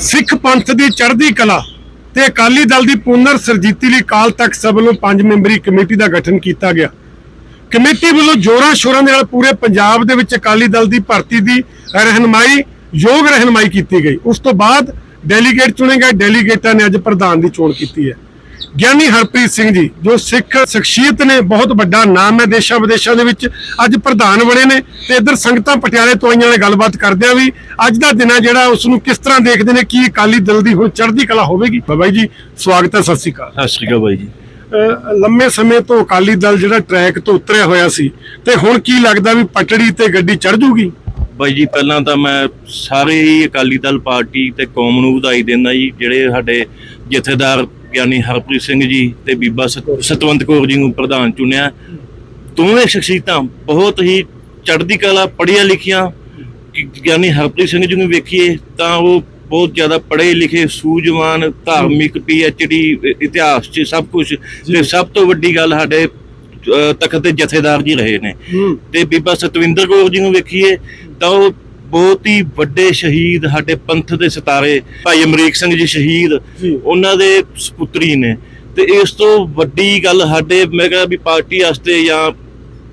ਸਿੱਖ ਪੰਥ ਦੀ ਚੜ੍ਹਦੀ ਕਲਾ ਤੇ ਅਕਾਲੀ ਦਲ ਦੀ ਪੁਨਰ ਸਰਜੀਤੀ ਲਈ ਕਾਲ ਤਖਤ ਸਭਾ ਵੱਲੋਂ ਪੰਜ ਮੈਂਬਰੀ ਕਮੇਟੀ ਦਾ ਗਠਨ ਕੀਤਾ ਗਿਆ। ਕਮੇਟੀ ਵੱਲੋਂ ਜੋਰਾਂ ਸ਼ੋਰਾਂ ਦੇ ਨਾਲ ਪੂਰੇ ਪੰਜਾਬ ਦੇ ਵਿੱਚ ਅਕਾਲੀ ਦਲ ਦੀ ਭਰਤੀ ਦੀ ਰਹਿਨਮਾਈ, ਯੋਗ ਰਹਿਨਮਾਈ ਕੀਤੀ ਗਈ। ਉਸ ਤੋਂ ਬਾਅਦ ਡੈਲੀਗੇਟ ਚੁਣੇ ਗਏ। ਡੈਲੀਗੇਟਾਂ ਨੇ ਅੱਜ ਪ੍ਰਧਾਨ ਦੀ ਚੋਣ ਕੀਤੀ ਹੈ। ਗਿਆਨੀ ਹਰਪ੍ਰੀਤ ਸਿੰਘ ਜੀ ਜੋ ਸਿੱਖ ਸ਼ਖਸੀਅਤ ਨੇ ਬਹੁਤ ਵੱਡਾ ਨਾਮ ਹੈ ਦੇਸ਼ਾਂ ਵਿਦੇਸ਼ਾਂ ਦੇ ਵਿੱਚ। ਅੱਜ ਪ੍ਰਧਾਨ ਬਣੇ ਨੇ ਤੇ ਇੱਧਰ ਸੰਗਤਾਂ ਪਟਿਆਲੇ ਤੋਂ ਆਈਆਂ ਨੇ ਗੱਲਬਾਤ ਕਰਦੇ ਆ ਵੀ ਅੱਜ ਦਾ ਦਿਨ ਹੈ ਜਿਹੜਾ ਉਸ ਨੂੰ ਕਿਸ ਤਰ੍ਹਾਂ ਦੇਖਦੇ ਨੇ ਕੀ ਅਕਾਲੀ ਦਲ ਦੀ ਹੁਣ ਚੜ੍ਹਦੀ ਕਲਾ ਹੋਵੇਗੀ? ਬਾਬਾ ਜੀ ਸਵਾਗਤ ਹੈ ਸਤਿ ਸ਼੍ਰੀ ਅਕਾਲ। ਸਤਿ ਸ਼੍ਰੀ ਅਕਾਲ ਬਾਈ ਜੀ। ਲੰਮੇ ਸਮੇਂ ਤੋਂ ਅਕਾਲੀ ਦਲ ਜਿਹੜਾ ਟਰੈਕ ਤੋਂ ਉਤਰਿਆ ਹੋਇਆ ਸੀ ਤੇ ਹੁਣ ਕੀ ਲੱਗਦਾ ਵੀ ਪਟੜੀ ਤੇ ਗੱਡੀ ਚੜ ਜੂਗੀ? ਬਾਈ ਜੀ ਪਹਿਲਾਂ ਤਾਂ ਮੈਂ ਸਾਰੇ ਹੀ ਅਕਾਲੀ ਦਲ ਪਾਰਟੀ ਤੇ ਕੌਮ ਨੂੰ ਵਧਾਈ ਦਿੰਦਾ ਜੀ ਜਿਹੜੇ ਸਾਡੇ ਜਥੇਦਾਰ ਗਿਆਨੀ ਹਰਪ੍ਰੀਤ ਸਿੰਘ ਜੀ ਤੇ ਬੀਬਾ ਸਤ- ਸਤਵੰਤ ਕੌਰ ਜੀ ਨੂੰ ਪ੍ਰਧਾਨ ਚੁਣਿਆ। ਦੋਵੇਂ ਸ਼ਖਸੀਅਤਾਂ ਬਹੁਤ ਹੀ ਚੜ੍ਹਦੀ ਕਲਾ ਪੜ੍ਹੀਆਂ ਲਿਖੀਆਂ। ਗਿਆਨੀ ਹਰਪ੍ਰੀਤ ਸਿੰਘ ਜੀ ਨੂੰ ਵੇਖੀਏ ਤਾਂ ਉਹ ਬਹੁਤ ਜ਼ਿਆਦਾ ਪੜ੍ਹੇ ਲਿਖੇ ਸੂਝਵਾਨ ਧਾਰਮਿਕ ਡੀ ਇਤਿਹਾਸ 'ਚ ਸਭ ਕੁਝ ਤੇ ਸਭ ਤੋਂ ਵੱਡੀ ਗੱਲ ਸਾਡੇ ਤਖਤ ਦੇ ਜਥੇਦਾਰ ਜੀ ਰਹੇ ਨੇ। ਤੇ ਬੀਬਾ ਸਤਵਿੰਦਰ ਕੌਰ ਜੀ ਨੂੰ ਵੇਖੀਏ ਤਾਂ ਉਹ ਬਹੁਤ ਹੀ ਵੱਡੇ ਸ਼ਹੀਦ ਸਾਡੇ ਪੰਥ ਦੇ ਸਿਤਾਰੇ ਭਾਈ ਅਮਰੀਕ ਸਿੰਘ ਜੀ ਸ਼ਹੀਦ। ਉਹਨਾਂ ਦੇ ਸੁਪੁੱਤਰੀ ਨੇ ਤੇ ਇਸ ਤੋਂ ਵੱਡੀ ਗੱਲ ਸਾਡੇ ਮੈਂ ਕਹਿੰਦਾ ਵੀ ਪਾਰਟੀ ਵਾਸਤੇ ਜਾਂ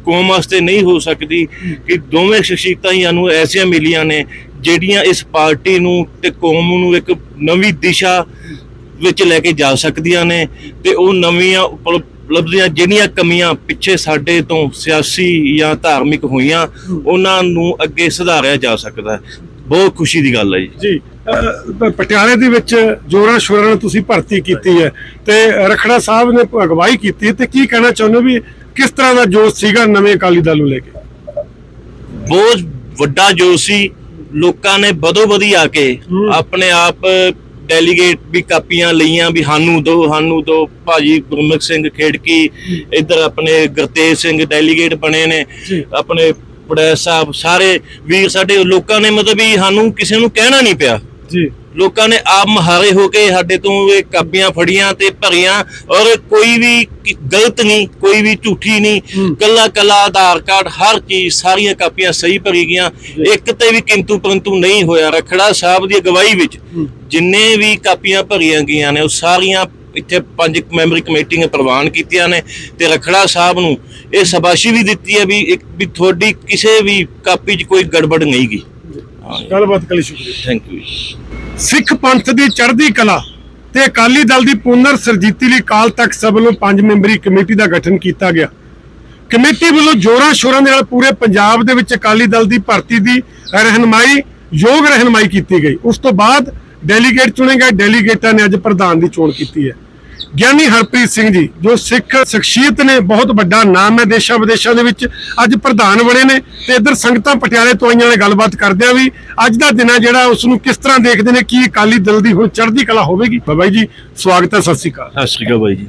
ਕੌਮ ਵਾਸਤੇ ਨਹੀਂ ਹੋ ਸਕਦੀ ਕਿ ਦੋਵੇਂ ਸ਼ਖਸੀਅਤਾਂ ਹੀ ਸਾਨੂੰ ਐਸੀਆਂ ਮਿਲੀਆਂ ਨੇ ਜਿਹੜੀਆਂ ਇਸ ਪਾਰਟੀ ਨੂੰ ਤੇ ਕੌਮ ਨੂੰ ਇੱਕ ਨਵੀਂ ਦਿਸ਼ਾ ਵਿੱਚ ਲੈ ਕੇ ਜਾ ਸਕਦੀਆਂ ਨੇ ਤੇ ਉਹ ਨਵੀਆਂ ਉਪਲਬਧੀਆਂ ਜਿਹੜੀਆਂ ਕਮੀਆਂ ਪਿੱਛੇ ਸਾਡੇ ਤੋਂ ਸਿਆਸੀ ਜਾਂ ਧਾਰਮਿਕ ਹੋਈਆਂ ਉਹਨਾਂ ਨੂੰ ਅੱਗੇ ਸੁਧਾਰਿਆ ਜਾ ਸਕਦਾ ਹੈ। ਬਹੁਤ ਖੁਸ਼ੀ ਦੀ ਗੱਲ ਹੈ ਜੀ। ਜੀ ਅਹ, ਪਟਿਆਲੇ ਦੇ ਵਿੱਚ ਜੋਰਾਂ ਸ਼ੋਰਾਂ ਨਾਲ ਤੁਸੀਂ ਭਰਤੀ ਕੀਤੀ ਹੈ ਤੇ ਰਖੜਾ ਸਾਹਿਬ ਨੇ ਅਗਵਾਈ ਕੀਤੀ ਤੇ ਕੀ ਕਹਿਣਾ ਚਾਹੁੰਦੇ ਹੋ ਵੀ ਕਿਸ ਤਰ੍ਹਾਂ ਦਾ ਜੋਸ਼ ਸੀਗਾ ਨਵੇਂ ਅਕਾਲੀ ਦਲ ਨੂੰ ਲੈ ਕੇ? ਬਹੁਤ ਵੱਡਾ ਜੋ ਸੀ। ਲੋਕਾਂ ਨੇ ਬਦੋ ਬਦੀ ਆ ਕੇ। ਆਪਣੇ ਆਪ ਡੈਲੀਗੇਟ ਵੀ ਕਾਪੀਆਂ ਲਈਆਂ ਵੀ ਸਾਨੂੰ ਦੋ ਸਾਨੂੰ ਦੋ ਭਾਜੀ ਗੁਰਮੁਖ ਸਿੰਘ ਖੇੜਕੀ ਇੱਧਰ ਆਪਣੇ ਗੁਰਤੇਜ ਸਿੰਘ ਡੈਲੀਗੇਟ ਬਣੇ ਨੇ। ਆਪਣੇ ਪੜੈਸ ਸਾਹਿਬ ਸਾਰੇ ਵੀਰ ਸਾਡੇ ਲੋਕਾਂ ਨੇ ਮਤਲਬ ਵੀ ਸਾਨੂੰ ਕਿਸੇ ਨੂੰ ਕਹਿਣਾ ਨਹੀਂ ਪਿਆ ਜੀ ਲੋਕਾਂ ਨੇ ਆਪ ਮਹਾਰੇ ਹੋ ਕੇ ਸਾਡੇ ਤੋਂ ਇਹ ਕਾਪੀਆਂ ਫੜੀਆਂ ਤੇ ਭਰੀਆਂ ਔਰ ਕੋਈ ਵੀ ਗਲਤ ਨਹੀਂ ਕੋਈ ਵੀ ਝੂਠੀ ਨਹੀਂ। ਕੱਲਾ ਕੱਲਾ ਆਧਾਰ ਕਾਰਡ ਹਰ ਚੀਜ਼ ਸਾਰੀਆਂ ਕਾਪੀਆਂ ਸਹੀ ਭਰੀ ਗਈਆਂ ਇੱਕ ਤੇ ਵੀ ਕਿੰਤੂ ਪਰੰਤੂ ਨਹੀਂ ਹੋਇਆ ਰਖੜਾ ਸਾਹਿਬ ਦੀ ਅਗਵਾਈ ਵਿੱਚ। ਜਿੰਨੇ ਵੀ ਕਾਪੀਆਂ ਭਰੀਆਂ ਗਈਆਂ ਨੇ ਉਹ ਸਾਰੀਆਂ ਇੱਥੇ ਪੰਜ ਮੈਂਬਰੀ ਕਮੇਟੀ ਨੇ ਪ੍ਰਵਾਨ ਕੀਤੀਆਂ ਨੇ ਤੇ ਰਖੜਾ ਸਾਹਿਬ ਨੂੰ ਇਹ ਸ਼ਾਬਾਸ਼ੀ ਵੀ ਦਿੱਤੀ ਹੈ ਵੀ ਇੱਕ ਵੀ ਤੁਹਾਡੀ ਕਿਸੇ ਵੀ ਕਾਪੀ 'ਚ ਕੋਈ ਗੜਬੜ ਨਹੀਂ ਗਈ। ਗੱਲਬਾਤ ਕਲੀ ਸ਼ੁਕਰੀਆ। ਥੈਂਕ ਯੂ ਸਿੱਖ ਪੰਥ ਦੀ ਚੜ੍ਹਦੀ ਕਲਾ ਤੇ ਅਕਾਲੀ ਦਲ ਦੀ ਪੁਨਰ ਸਰਜੀਤੀ ਲਈ ਕਾਲ ਤਖਤ ਸਭਾ ਵੱਲੋਂ ਪੰਜ ਮੈਂਬਰੀ ਕਮੇਟੀ ਦਾ ਗਠਨ ਕੀਤਾ ਗਿਆ। ਕਮੇਟੀ ਵੱਲੋਂ ਜੋਰਾਂ ਸ਼ੋਰਾਂ ਦੇ ਨਾਲ ਪੂਰੇ ਪੰਜਾਬ ਦੇ ਵਿੱਚ ਅਕਾਲੀ ਦਲ ਦੀ ਭਰਤੀ ਦੀ ਰਹਿਨਮਾਈ ਯੋਗ ਰਹਿਨਮਾਈ ਕੀਤੀ ਗਈ। ਉਸ ਤੋਂ ਬਾਅਦ ਡੈਲੀਗੇਟ ਚੁਣੇ ਗਏ ਡੈਲੀਗੇਟਾਂ ਨੇ ਅੱਜ ਪ੍ਰਧਾਨ ਦੀ ਚੋਣ ਕੀਤੀ ਹੈ। ਗਿਆਨੀ ਹਰਪ੍ਰੀਤ ਸਿੰਘ ਜੀ ਜੋ ਸਿੱਖ ਸ਼ਖਸੀਅਤ ਨੇ ਬਹੁਤ ਵੱਡਾ ਨਾਮ ਹੈ ਦੇਸ਼ਾਂ ਵਿਦੇਸ਼ਾਂ ਦੇ ਵਿੱਚ ਅੱਜ ਪ੍ਰਧਾਨ ਬਣੇ ਨੇ ਤੇ ਇੱਧਰ ਸੰਗਤਾਂ ਪਟਿਆਲੇ ਤੋਂ ਆਈਆਂ ਨੇ ਗੱਲਬਾਤ ਕਰਦੇ ਆ ਵੀ ਅੱਜ ਦਾ ਦਿਨ ਹੈ ਜਿਹੜਾ ਉਸ ਨੂੰ ਕਿਸ ਤਰ੍ਹਾਂ ਦੇਖਦੇ ਨੇ ਕੀ ਅਕਾਲੀ ਦਲ ਦੀ ਹੁਣ ਚੜ੍ਹਦੀ ਕਲਾ ਹੋਵੇਗੀ। ਬਾਬਾ ਜੀ ਸਵਾਗਤ ਹੈ ਸਤਿ ਸ਼੍ਰੀ ਅਕਾਲ। ਸਤਿ ਸ਼੍ਰੀ ਅਕਾਲ ਬਾਈ ਜੀ।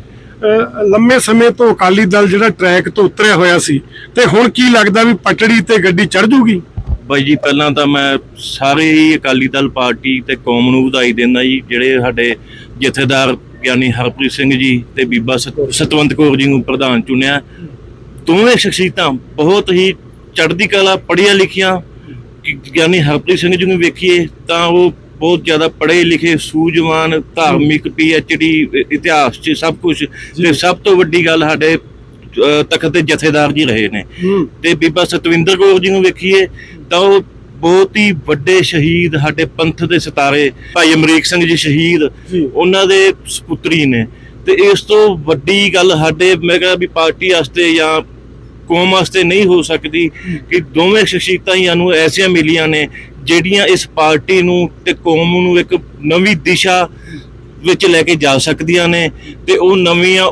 ਲੰਮੇ ਸਮੇਂ ਤੋਂ ਅਕਾਲੀ ਦਲ ਜਿਹੜਾ ਟਰੈਕ ਤੋਂ ਉਤਰਿਆ ਹੋਇਆ ਸੀ ਤੇ ਹੁਣ ਕੀ ਲੱਗਦਾ ਵੀ ਪਟੜੀ ਤੇ ਗੱਡੀ ਚੜ ਜੂਗੀ? ਬਾਈ ਜੀ ਪਹਿਲਾਂ ਤਾਂ ਮੈਂ ਸਾਰੇ ਹੀ ਅਕਾਲੀ ਦਲ ਪਾਰਟੀ ਤੇ ਕੌਮ ਨੂੰ ਵਧਾਈ ਦਿੰਦਾ ਜੀ ਜਿਹੜੇ ਸਾਡੇ ਜਥੇਦਾਰ ਗਿਆਨੀ ਹਰਪ੍ਰੀਤ ਸਿੰਘ ਜੀ ਤੇ ਬੀਬਾ ਸਤ- ਸਤਵੰਤ ਕੌਰ ਜੀ ਨੂੰ ਪ੍ਰਧਾਨ ਚੁਣਿਆ। ਦੋਵੇਂ ਸ਼ਖਸੀਅਤਾਂ ਬਹੁਤ ਹੀ ਚੜ੍ਹਦੀ ਕਲਾ ਪੜ੍ਹੀਆਂ ਲਿਖੀਆਂ। ਗਿਆਨੀ ਹਰਪ੍ਰੀਤ ਸਿੰਘ ਜੀ ਨੂੰ ਵੇਖੀਏ ਤਾਂ ਉਹ ਬਹੁਤ ਜ਼ਿਆਦਾ ਪੜ੍ਹੇ ਲਿਖੇ ਸੂਝਵਾਨ ਧਾਰਮਿਕ ਡੀ ਇਤਿਹਾਸ 'ਚ ਸਭ ਕੁਝ ਤੇ ਸਭ ਤੋਂ ਵੱਡੀ ਗੱਲ ਸਾਡੇ ਤਖਤ ਦੇ ਜਥੇਦਾਰ ਜੀ ਰਹੇ ਨੇ। ਤੇ ਬੀਬਾ ਸਤਵਿੰਦਰ ਕੌਰ ਜੀ ਨੂੰ ਵੇਖੀਏ ਤਾਂ ਉਹ ਬਹੁਤ ਹੀ ਵੱਡੇ ਸ਼ਹੀਦ ਸਾਡੇ ਪੰਥ ਦੇ ਸਿਤਾਰੇ ਭਾਈ ਅਮਰੀਕ ਸਿੰਘ ਜੀ ਸ਼ਹੀਦ। ਉਹਨਾਂ ਦੇ ਸੁਪੁੱਤਰੀ ਨੇ। ਤੇ ਇਸ ਤੋਂ ਵੱਡੀ ਗੱਲ ਸਾਡੇ ਮੈਂ ਕਹਿੰਦਾ ਵੀ ਪਾਰਟੀ ਵਾਸਤੇ ਜਾਂ ਕੌਮ ਵਾਸਤੇ ਨਹੀਂ ਹੋ ਸਕਦੀ ਕਿ ਦੋਵੇਂ ਸ਼ਖਸੀਅਤਾਂ ਹੀ ਸਾਨੂੰ ਐਸੀਆਂ ਮਿਲੀਆਂ ਨੇ ਜਿਹੜੀਆਂ ਇਸ ਪਾਰਟੀ ਨੂੰ ਤੇ ਕੌਮ ਨੂੰ ਇੱਕ ਨਵੀਂ ਦਿਸ਼ਾ ਵਿੱਚ ਲੈ ਕੇ ਜਾ ਸਕਦੀਆਂ ਨੇ ਤੇ ਉਹ ਨਵੀਆਂ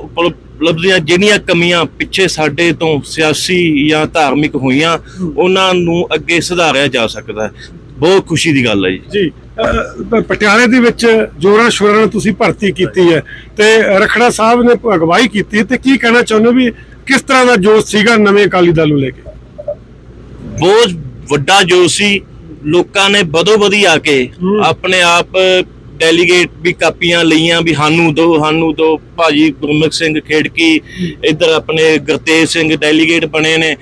ਉਪਲਬਧੀਆਂ ਜਿਹੜੀਆਂ ਕਮੀਆਂ ਪਿੱਛੇ ਸਾਡੇ ਤੋਂ ਸਿਆਸੀ ਜਾਂ ਧਾਰਮਿਕ ਹੋਈਆਂ ਉਹਨਾਂ ਨੂੰ ਅੱਗੇ ਸੁਧਾਰਿਆ ਜਾ ਸਕਦਾ ਹੈ। ਬਹੁਤ ਖੁਸ਼ੀ ਦੀ ਗੱਲ ਹੈ ਜੀ। ਜੀ ਪਟਿਆਲੇ ਦੇ ਵਿੱਚ ਜੋਰਾਂ ਸ਼ੋਰਾਂ ਨਾਲ ਤੁਸੀਂ ਭਰਤੀ ਕੀਤੀ ਹੈ ਤੇ ਰਖੜਾ ਸਾਹਿਬ ਨੇ ਅਗਵਾਈ ਕੀਤੀ ਤੇ ਕੀ ਕਹਿਣਾ ਚਾਹੁੰਦੇ ਹੋ ਵੀ ਕਿਸ ਤਰ੍ਹਾਂ ਦਾ ਜੋਸ਼ ਸੀਗਾ ਨਵੇਂ ਅਕਾਲੀ ਦਲ ਨੂੰ ਲੈ ਕੇ? ਬਹੁਤ ਵੱਡਾ ਜੋ ਸੀ। ਲੋਕਾਂ ਨੇ ਬਦੋ ਬਦੀ ਆ ਕੇ। ਆਪਣੇ ਆਪ ਡੈਲੀਗੇਟ ਵੀ ਕਾਪੀਆਂ ਲਈਆਂ ਵੀ ਸਾਨੂੰ ਦੋ ਸਾਨੂੰ ਦੋ ਭਾਜੀ ਗੁਰਮੁਖ ਸਿੰਘ ਖੇੜਕੀ ਇੱਧਰ ਆਪਣੇ ਗੁਰਤੇਜ ਸਿੰਘ ਡੈਲੀਗੇਟ ਬਣੇ ਨੇ।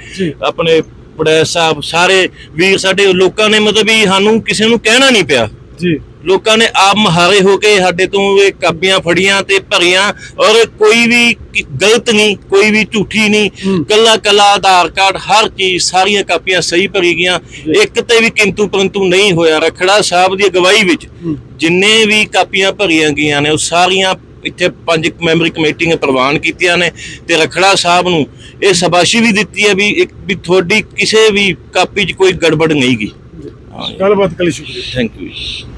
ਆਪਣੇ ਪੜੈਸ ਸਾਹਿਬ ਸਾਰੇ ਵੀਰ ਸਾਡੇ ਲੋਕਾਂ ਨੇ ਮਤਲਬ ਵੀ ਸਾਨੂੰ ਕਿਸੇ ਨੂੰ ਕਹਿਣਾ ਨਹੀਂ ਪਿਆ ਜੀ ਲੋਕਾਂ ਨੇ ਆਪ ਮਹਾਰੇ ਹੋ ਕੇ ਸਾਡੇ ਤੋਂ ਇਹ ਕਾਪੀਆਂ ਫੜੀਆਂ ਤੇ ਭਰੀਆਂ ਔਰ ਕੋਈ ਵੀ ਗਲਤ ਨਹੀਂ ਕੋਈ ਵੀ ਝੂਠੀ ਨਹੀਂ। ਕੱਲਾ ਕੱਲਾ ਆਧਾਰ ਕਾਰਡ ਹਰ ਚੀਜ਼ ਸਾਰੀਆਂ ਕਾਪੀਆਂ ਸਹੀ ਭਰੀ ਗਈਆਂ। ਇੱਕ ਤੇ ਵੀ ਕਿੰਤੂ ਪਰੰਤੂ ਨਹੀਂ ਹੋਇਆ ਰਖੜਾ ਸਾਹਿਬ ਦੀ ਅਗਵਾਈ ਵਿੱਚ। ਜਿੰਨੇ ਵੀ ਕਾਪੀਆਂ ਭਰੀਆਂ ਗਈਆਂ ਨੇ ਉਹ ਸਾਰੀਆਂ ਇੱਥੇ ਪੰਜ ਮੈਂਬਰੀ ਕਮੇਟੀ ਨੇ ਪ੍ਰਵਾਨ ਕੀਤੀਆਂ ਨੇ ਤੇ ਰਖੜਾ ਸਾਹਿਬ ਨੂੰ ਇਹ ਸ਼ਾਬਾਸ਼ੀ ਵੀ ਦਿੱਤੀ ਹੈ ਵੀ ਇੱਕ ਵੀ ਤੁਹਾਡੀ ਕਿਸੇ ਵੀ ਕਾਪੀ 'ਚ ਕੋਈ ਗੜਬੜ ਨਹੀਂ ਗਈ। ਗੱਲਬਾਤ ਕਲੀ ਸ਼ੁਕਰੀਆ। Thank you